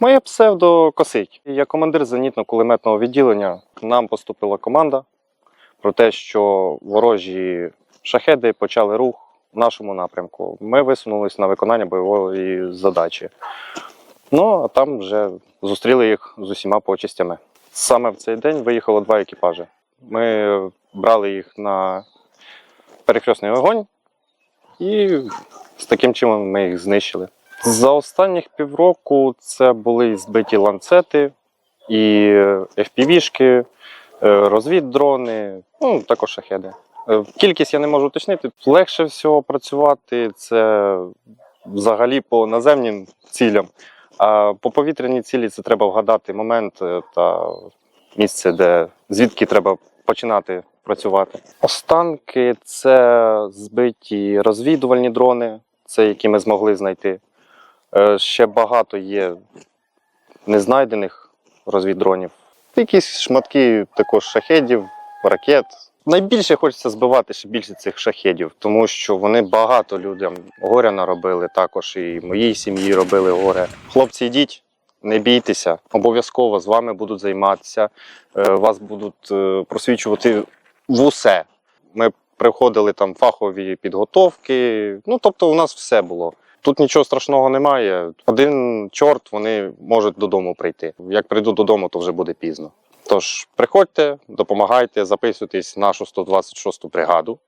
Моє псевдо Косить. Я командир зенітно-кулеметного відділення. Нам поступила команда про те, що ворожі шахеди почали рух в нашому напрямку. Ми висунулись на виконання бойової задачі. Ну, а там вже зустріли їх з усіма почистями. Саме в цей день виїхало два екіпажі. Ми брали їх на перехресний вогонь, і з таким чином ми їх знищили. За останніх півроку це були збиті ланцети, і FPV-шки, е, розвіддрони, ну також шахеди. Е, Кількість я не можу уточнити. Легше всього працювати це взагалі по наземним цілям. А по повітряній цілі це треба вгадати момент е, та місце, де звідки треба починати працювати. Останки це збиті розвідувальні дрони, це які ми змогли знайти. Е, Ще багато є незнайдених розвіддронів. Якісь шматки також шахедів, ракет. Найбільше хочеться збивати ще більше цих шахедів, тому що вони багато людям горя наробили, також і моїй сім'ї робили горе. Хлопці, йдіть, не бійтеся, обов'язково з вами будуть займатися, е, вас будуть е, просвічувати в усе. Ми приходили там фахові підготовки. Ну тобто, у нас все було. Тут нічого страшного немає. Один чорт вони можуть додому прийти. Як прийду додому, то вже буде пізно. Тож приходьте, допомагайте, записуйтесь в нашу 126-ту бригаду.